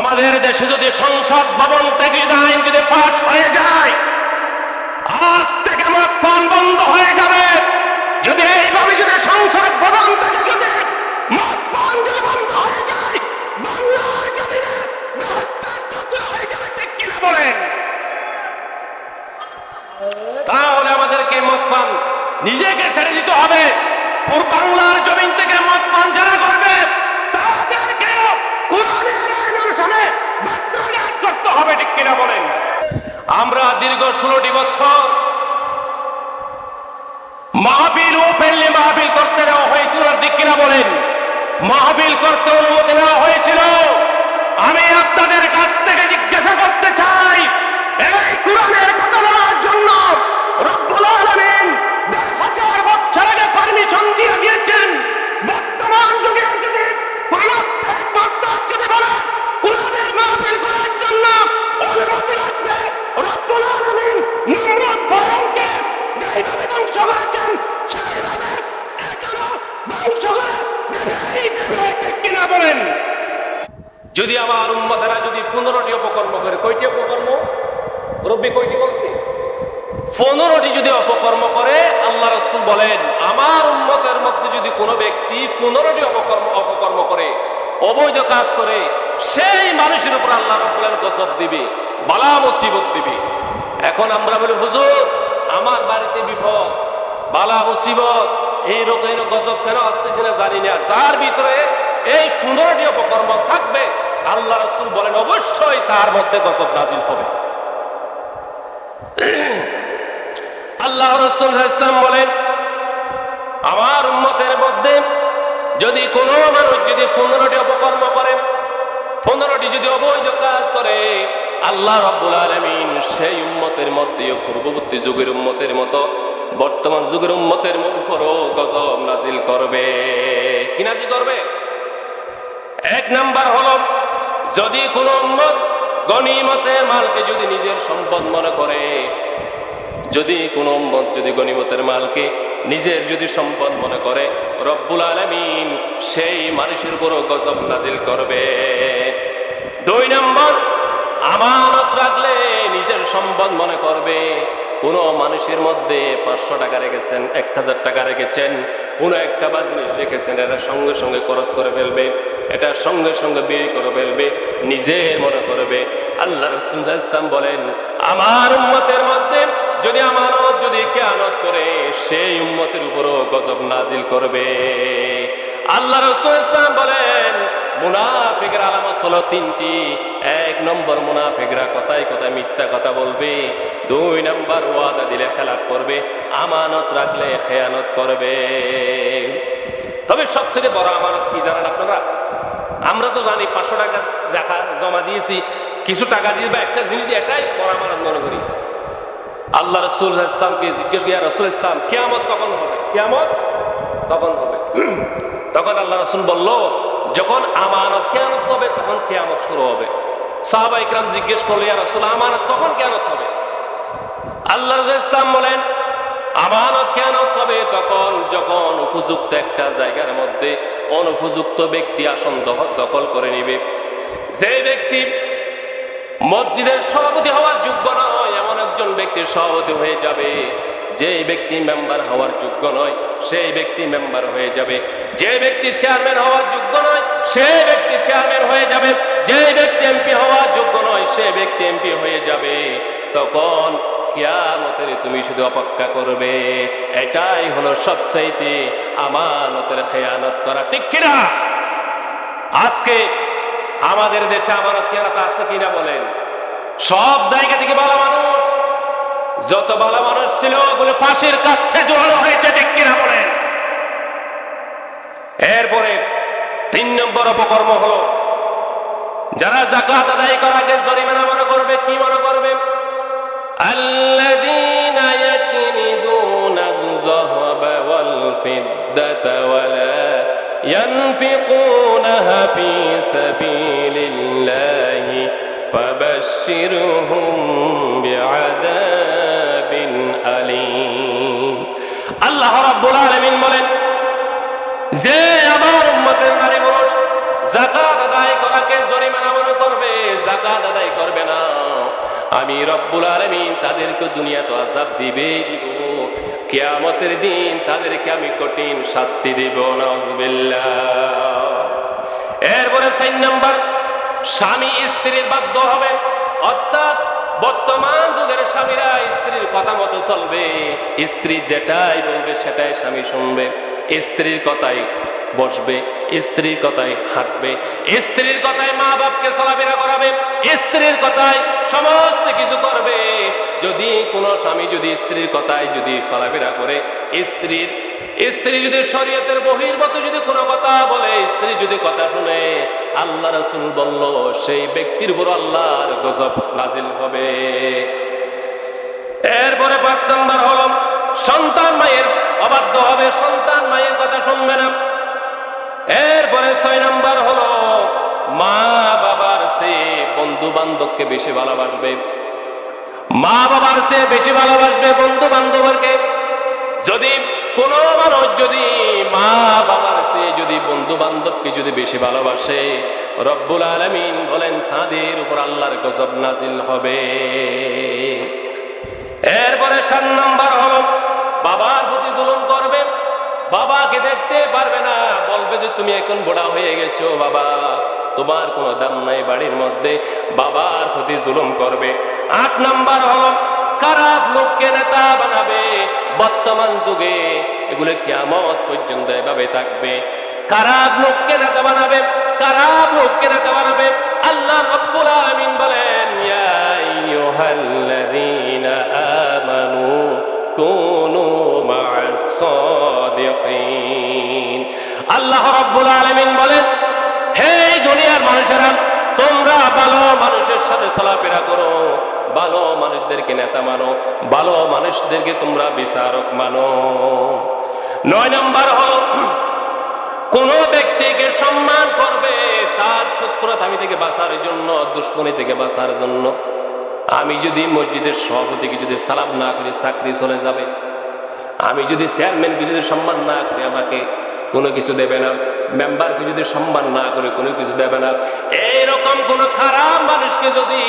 আমাদের দেশে যদি সংসদ ভবন থেকে আইন যদি পাশ হয়ে যায়, আজ থেকে মদ পান বন্ধ হয়ে যাবে। যদি এইভাবে যদি সংসদ ভবন থেকে যদি হয়ে যাবে তাহলে আমাদেরকে মদ পান নিজেকে ছেড়ে দিতে হবে। পুর বাংলার জমিন থেকে মদ পান যারা করবে কিনা বলেন? আমরা দীর্ঘ ষোলোটি বছর মাহবিল ওপেনলি মাহবিল করতে দেওয়া হয়েছিল ঠিক কিনা বলেন? মাহবিল করতে অনুমতি যদি আমার উম্মতেরা যদি পনেরোটি অপকর্ম করে, কয়টি অপকর্ম? রব্বি কয়টি বলছে? পনেরোটি যদি অপকর্ম করে, আল্লাহ রসুল বলেন, আমার উম্মতের মধ্যে যদি কোনো ব্যক্তি পনেরোটি অপকর্ম অপকর্ম করে, অবৈধ কাজ করে, সেই মানুষের উপর আল্লাহ রব্বুলের গজব দিবে, বালা মুসিবত দিবে। এখন আমরা বলি, হুজুর, আমার বাড়িতে বিপদ, বালা মুসিবত, এই রোগের গজব কেন আসতেছে না জানি না। যার ভিতরে এই পনেরোটি অপকর্ম থাকবে আল্লাহ রসুল বলেন, অবশ্যই তার মধ্যে গজব নাজিল হবে। আল্লাহ রসুল ইসলাম বলেন, আমার উন্মতের মধ্যে যদি কোনো মানুষ যদি পনেরোটি অপকর্ম করে, পনেরোটি যদি অবৈধ কাজ করে, আল্লাহ রব্বুল আলমিন সেই উম্মতের মধ্যে, পূর্ববর্তী যুগের উম্মতের মতো, বর্তমান যুগের উম্মতের উপরও গজব নাজিল করবে। কি করবে? এক নাম্বার হলো যদি কোনো উম্মত গনিমতের মালকে যদি নিজের সম্পদ মনে করে, যদি কোনো উম্মত যদি গনিমতের মালকে নিজের যদি সম্পদ মনে করে, রব্বুল আলমিন সেই মানুষের উপরও গজব নাজিল করবে। দুই নম্বর, আমানত রাখলে নিজের সম্পদ মনে করবে। কোন মানুষের মধ্যে পাঁচশো টাকা রেখেছেন, এক হাজার টাকা রেখেছেন, কোনো একটা বা রেখেছেন, এরা সঙ্গে সঙ্গে খরচ করে ফেলবে। এটা সঙ্গে সঙ্গে বিয়ে করে ফেলবে নিজের মনে করবে। আল্লাহ রসুল ইসলাম বলেন, আমার উম্মতের মধ্যে যদি আমানত যদি কেয়ানত করে, সেই উম্মতের উপরও গজব নাজিল করবে। আল্লাহ রসুল ইসলাম বলেন, মুনাফিকের আলামত হলো তিনটি। এক নম্বর মুনাফিকরা কথায় কথায় মিথ্যা কথা বলবে। দুই নম্বর ওয়াদা দিলে খেলাপ করবে, আমানত রাখলে খেয়ানত করবে। তবে সবচেয়ে বড় আমানত কি জানেন আপনারা? আমরা তো জানি পাঁচশো টাকা রাখা জমা দিয়েছি কিছু টাকা দিয়ে বা একটা জিনিস দিয়ে এটাই বড় আমানত মনে করি। আল্লাহ রসুল ইসলামকে জিজ্ঞেস করি রসুল ইসলাম কেয়ামত কখন হবে? কেয়ামত? কখন হবে। তখন আল্লাহ রসুল বলল যখন আমানত কেয়ামত হবে তখন কেয়ামত শুরু হবে। সাহাবা ইকরাম জিজ্ঞেস করল ইয়া রসুল আমানত কখন কেয়ামত হবে? আল্লাহ রসুল ইসলাম বলেন আমানত কেয়ামত হবে তখন যখন উপযুক্ত একটা জায়গার মধ্যে অনুপযুক্ত ব্যক্তি আসন দখ- দখল করে নিবে। যে ব্যক্তি মসজিদের সভাপতি হওয়ার যোগ্য নয়, এমন একজন ব্যক্তির সভাপতি হয়ে যাবে। যে ব্যক্তি মেম্বার হওয়ার যোগ্য নয়, সেই ব্যক্তি মেম্বার হয়ে যাবে। যে ব্যক্তি চেয়ারম্যান হওয়ার যোগ্য নয়, সেই ব্যক্তি চেয়ারম্যান হয়ে যাবে। যে ব্যক্তি এমপি হওয়ার যোগ্য সে ব্যক্তি এমপি হয়ে যাবে, তখন কিয়ামতের তুমি শুধু অপেক্ষা করবে। এটাই হলো সবচাইতে আমানতের খেয়ানত করা, ঠিক কিনা? আজকে আমাদের দেশে আমানত কেরাত আছে কিনা বলেন? সব জায়গা থেকে ভালো মানুষ, যত ভালো মানুষ ছিল ওগুলো পাশের কাছে জোড়ানো হয়েছে, ঠিক কিনা বলেন? এরপরে তিন নম্বর অপকর্ম হলো যারা জাকাত আদায় করাকে জরিমানা মনে করবে কি মনে করবে الذين يكنزون الذهب والفضة ولا ينفقونها في سبيل الله فبشرهم بعذاب أليم আল্লাহ রাব্বুল আলামিন বলেন যে আমার উম্মতের নারী পুরুষ জাকাত আদায় করাকে জরিমানা মনে করবে আমি রব্বুল আলমিন তাদেরকে দুনিয়াতে আজাব দিবেই দিব। কেয়ামতের দিন তাদেরকে আমি কঠিন শাস্তি দিব নজবিল্লা এরপরে সাইন নাম্বার, স্বামী স্ত্রীর বাধ্য হবে। অর্থাৎ বর্তমান যুগের স্বামীরা স্ত্রীর কথা মতো চলবে। স্ত্রী যেটাই বলবে সেটাই স্বামী শুনবে। স্ত্রীর কথাই বসবে, স্ত্রীর কথায় হাঁটবে, স্ত্রীর কথায় মা বাপকে চলাফেরা করাবে, স্ত্রীর কথায় সমস্ত কিছু করবে। যদি কোনো স্বামী যদি স্ত্রীর কথায় যদি চলাফেরা করে, স্ত্রীর, স্ত্রী যদি শরীয়তের বহির্ভূত যদি কোনো কথা বলে, স্ত্রী যদি কথা শুনে, আল্লাহ রসুল বলল, সেই ব্যক্তির উপর আল্লাহর গজব নাজিল হবে। এরপরে পাঁচ নম্বর হল, সন্তান মায়ের অবাধ্য হবে, সন্তান মায়ের কথা শুনবে না। এরপরে ছয় নম্বর হলো মা বাবার সে বন্ধু বান্ধবকে বেশি ভালোবাসবে। মা বাবার সে বেশি ভালোবাসবে বন্ধু বান্ধবকে যদি কোন মানুষ যদি মা বাবার সে যদি বন্ধু বান্ধবকে যদি বেশি ভালোবাসে, রব্বুল আলমিন বলেন তাদের উপর আল্লাহর গজব নাজিল হবে। এরপরে সাত নাম্বার হল, বাবার প্রতি জুলুম করবে বাবাকে দেখতে পারবে না। বলবে যে, তুমি এখন বড়া হয়ে গেছো বাবা। তোমার কোনো দাম নাই বাড়ির মধ্যে। বাবার প্রতি জুলুম করবে। আট নাম্বার হল, খারাপ লোককে নেতা বানাবে। বর্তমান যুগে এগুলো কেমন পর্যন্ত এভাবে থাকবে। খারাপ লোককে নেতা বানাবে, খারাপ লোককে নেতা বানাবে। আল্লাহ রব্বুল আলামিন বলেন, ইয়া আইয়ুহাল্লাযীনা আমানু কুনু রব্বুল আলামিন বলেন, হে দুনিয়ার মানুষেরা, তোমরা ভালো মানুষের সাথে চলাফেরা করো। ভালো মানুষদেরকে নেতা মানো। ভালো মানুষদেরকে তোমরা বিচারক মানো। নয় নম্বর হলো, কোন ব্যক্তিকে সম্মান করবে তার শত্রুতামি থেকে বাঁচার জন্য, দুশ্মনী থেকে বাঁচার জন্য। আমি যদি মসজিদের সভাপতিকে যদি সালাম না করি, চাকরি চলে যাবে। আমি যদি চেয়ারম্যানকে যদি সম্মান না করি, আমাকে কোনো কিছু দেবে না। মেম্বারকে যদি সম্মান না করে, কোনো কিছু দেবে না। এইরকম কোন খারাপ মানুষকে যদি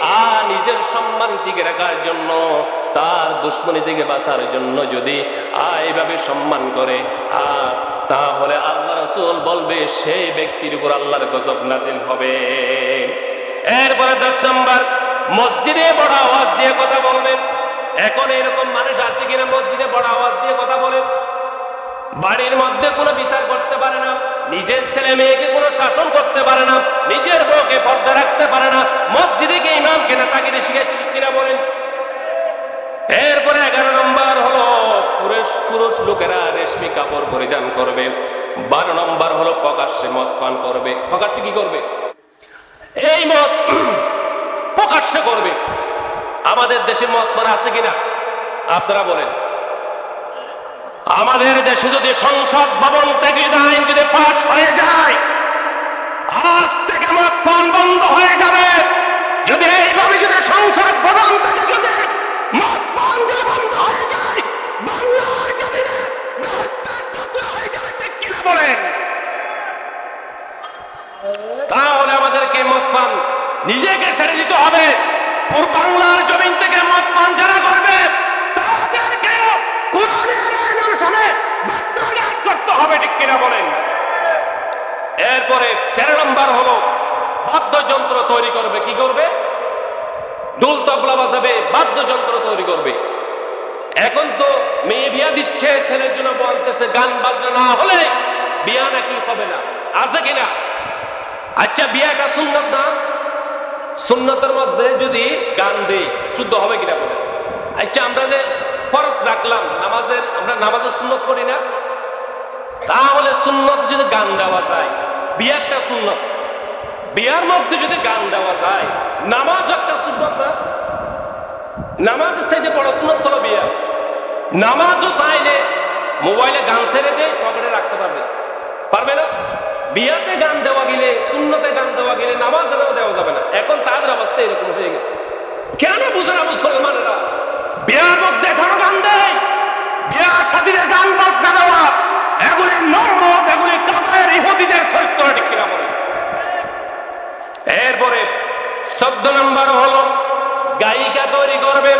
আর নিজের সম্মান টিকে রাখার জন্য, তার দুশ্মনী থেকে বাঁচার জন্য যদি, আ এইভাবে সম্মান করে আর তাহলে আল্লাহ রসুল বলবে সেই ব্যক্তির উপর আল্লাহর গজব নাজিল হবে। এরপরে দশ নম্বর, মসজিদে বড় আওয়াজ দিয়ে কথা বলবেন এখন এরকম মানুষ আছে কিনা মসজিদে বড় আওয়াজ দিয়ে কথা বলে? বাড়ির মধ্যে কোনো বিচার করতে পারে না, নিজের ছেলে মেয়েকে কোনো শাসন করতে পারে না, নিজের বউকে পর্দা রাখতে পারে না, মসজিদে গিয়ে ইমামকে নেতাগিরি শিখে কিনা বলেন? এরপরে এগারো নম্বর হলো পুরুষ পুরুষ লোকেরা রেশমি কাপড় পরিধান করবে। বারো নম্বর হলো, প্রকাশ্যে মদ পান করবে। প্রকাশ্যে কি করবে? এই মদ প্রকাশ্যে করবে। আমাদের দেশে মদ পান আছে কিনা? আপনারা বলেন। আমাদের দেশে যদি সংসদ ভবন থেকে আইন যদি পাশ হয়ে যায়, আজ থেকে মদ পান বন্ধ হয়ে যাবে। যদি এইভাবে যদি সংসদ ভবন থেকে যদি বন্ধ হয়ে যায় তাহলে আমাদেরকে মদ পান নিজেকে ছেড়ে দিতে হবে। বাংলার জমিন থেকে মদ পান যারা করবে তাদেরকে কোরআনের আইন অনুসারে বাধ্যঘাত করতে হবে, ঠিক কিনা বলেন? এরপরে তেরো নম্বর হলো, বাদ্যযন্ত্র তৈরি করবে, কি করবে? ডুল তবলা বাজাবে, বাদ্যযন্ত্র তৈরি করবে। এখন তো মেয়ে বিয়া দিচ্ছে, ছেলের জন্য বলতেছে গান বাজনা না হলে বিয়া নাকি হবে না। আছে কিনা? আচ্ছা বিয়াটা সুন্নত না? সুন্নতের মধ্যে যদি গান দেই, শুদ্ধ হবে কিনা বলে আচ্ছা আমরা যে ফরজ রাখলাম, নামাজের, আমরা নামাজের সুন্নত করি না? তাহলে সুন্নত যদি গান দেওয়া যায়, বিয়ারটা সুন্নত। বিয়ার মধ্যে যদি গান দেওয়া যায় নামাজ একটা সুন্নত না? নামাজের সাইডে বড় সুন্নত হলো বিয়া। নামাজও তাইলে মোবাইলে গান ছেড়ে দিয়ে পকেটে রাখতে পারবে। পারবে না? বিয়াতে গান দেওয়া গেলে শূন্যতে গান দেওয়া গেলে নামাজ দেওয়া যাবে না। এখন তাদের অবস্থা এরকম হয়ে গেছে। কেন বুঝে না মুসলমানেরা? বিয়ার মধ্যে এখনও গান দেয়। বিয়ার সাথীরে গান বাজনা দেওয়া। এগুলি নম্র এগুলি কাপড়ের ইহুদিদের চরিত্র ঠিক কিনা বলে এরপরে চোদ্দ নম্বর হলো, গায়িকা তৈরি করবে,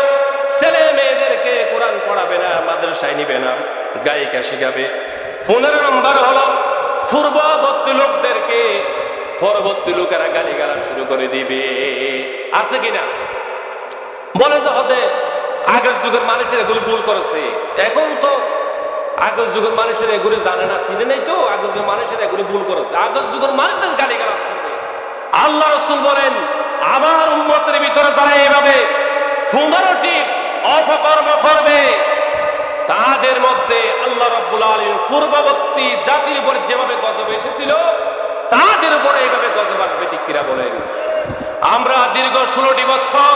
ছেলে মেয়েদেরকে কোরআন পড়াবে না, মাদ্রাসায় নিবে না, গায়িকা শিখাবে। পনেরো নম্বর হলো, পূর্ববর্তী লোকদেরকে পরবর্তী লোকেরা গালি গালা শুরু করে দিবে। আছে কিনা? বলে যে হতে আগের যুগের মানুষের এগুলো ভুল করেছে। এখন তো আগের যুগের মানুষের এগুলো জানে না, চিনে নেই তো? আগের যুগের মানুষের এগুলো ভুল করেছে। আগের যুগের মানুষদের গালি গালাজ আল্লাহ রসুল বলেন, আমার উন্মতের ভিতরে যারা এইভাবে পনেরোটি অপকর্ম করবে, তাদের মধ্যে আল্লাহ রব্বুল আলীর পূর্ববর্তী জাতির উপর যেভাবে গজব এসেছিল, তাদের উপরে এইভাবে গজব আসবে, ঠিক কিনা বলেন? আমরা দীর্ঘ ষোলোটি বছর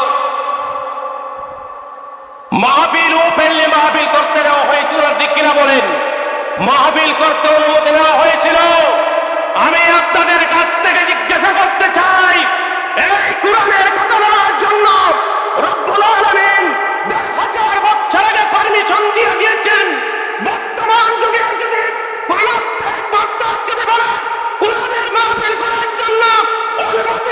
মাহবিল ফেললে মাহবিল করতে নেওয়া হয়েছিল ঠিক কিনা বলেন? মাহবিল করতে অনুমতি নেওয়া হয়েছিল। আমি আপনাদের কাছ থেকে জিজ্ঞাসা করতে চাই, এই কোরআনের কথা বলার জন্য রব্বুল আলামিন হাজার বছর আগে পারমিশন দিয়ে দিয়েছেন। বর্তমান যুগে যদি কোন স্থায়ী যদি বলে, কোরআনের মাহবিল করার জন্য অনুমতি